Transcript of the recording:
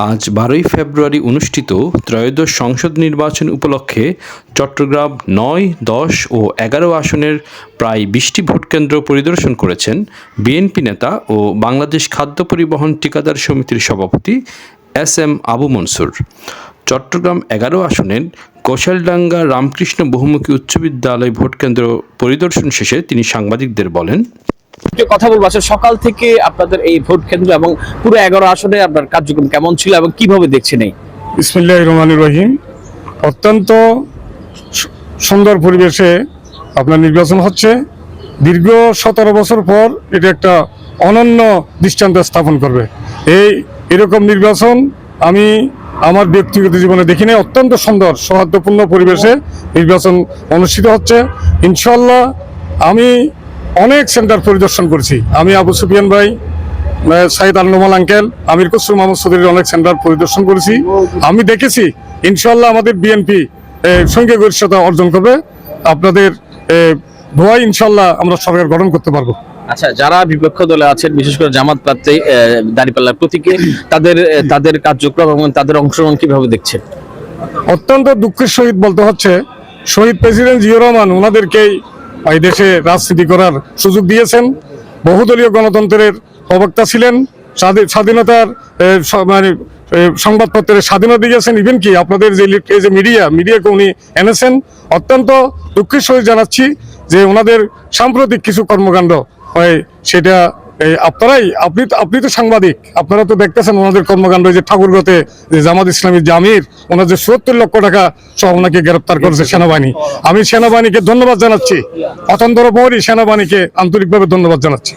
আজ বারোই ফেব্রুয়ারি অনুষ্ঠিত ত্রয়োদশ সংসদ নির্বাচন উপলক্ষে চট্টগ্রাম নয়, দশ ও এগারো আসনের প্রায় বিশটি ভোটকেন্দ্র পরিদর্শন করেছেন বিএনপি নেতা ও বাংলাদেশ খাদ্য পরিবহন ঠিকাদার সমিতির সভাপতি এস এম আবু মনসুর। চট্টগ্রাম এগারো আসনের কোশালডাঙ্গা রামকৃষ্ণ বহুমুখী উচ্চ বিদ্যালয় ভোটকেন্দ্র পরিদর্শন শেষে তিনি সাংবাদিকদের বলেন কথা বলব আচ্ছা সকাল থেকে আপনাদের এই ভোট কেন্দ্র এবং পুরো এগারো আসনে আপনার কার্যক্রম কেমন ছিল এবং কীভাবে দেখছেন এই? ইসমিল্লাহ রহমান রহিম। অত্যন্ত সুন্দর পরিবেশে আপনার নির্বাচন হচ্ছে। দীর্ঘ সতেরো বছর পর এটা একটা অনন্য দৃষ্টান্ত স্থাপন করবে। এই এরকম নির্বাচন আমি আমার ব্যক্তিগত জীবনে দেখিনি। অত্যন্ত সুন্দর, সৌহার্দ্যপূর্ণ পরিবেশে নির্বাচন অনুষ্ঠিত হচ্ছে। ইনশাল্লাহ আমি অনেক সেন্টার পরিদর্শন করেছি। আমি আবু সুফিয়ান ভাই সাইদ আল নোমান আঙ্কেল আমির কুসুর মোহাম্মদ সদরের অনেক সেন্টার পরিদর্শন করেছি। আমি দেখেছি ইনশাল্লাহ আমাদের বিএনপি সঙ্গে গরিষ্ঠতা অর্জন করবে। আপনাদের ভয় ইনশাল্লাহ আমরা সরকার গঠন করতে পারব। আচ্ছা যারা বিপক্ষ দলে আছেন বিশেষ করে জামাত প্রার্থী দাঁড়িপাল্লার প্রতীকে তাদের তাদের কার্যক্রম এবং তাদের অংশগ্রহণ কীভাবে দেখছেন? অত্যন্ত দুঃখের সহিত বলতে হচ্ছে শহীদ প্রেসিডেন্ট জিয়া রহমান ওনাদেরকেই এই দেশে রাজনীতি করার সুযোগ দিয়েছেন। বহুদলীয় গণতন্ত্রের প্রবক্তা ছিলেন। স্বাধীনতার মানে সংবাদপত্রের স্বাধীনতা দিয়েছেন। ইভেন কি আপনাদের যে এই যে মিডিয়া মিডিয়াকে উনি এনেছেন। অত্যন্ত দুঃখের সহিত জানাচ্ছি যে ওনাদের সাম্প্রতিক কিছু কর্মকাণ্ড হয় সেটা আপনারাই, আপনি আপনি তো সাংবাদিক। আপনারা তো দেখতেছেন ওনাদের কর্মকাণ্ড যে ঠাকুরগতে যে জামাত ইসলামী জামির, ওনার যে সত্তর লক্ষ টাকা সহ ওনাকে গ্রেপ্তার করেছে সেনাবাহিনী। আমি সেনাবাহিনীকে ধন্যবাদ জানাচ্ছি। অতন্ত্র প্রহরী সেনাবাহিনীকে আন্তরিকভাবে ধন্যবাদ জানাচ্ছি।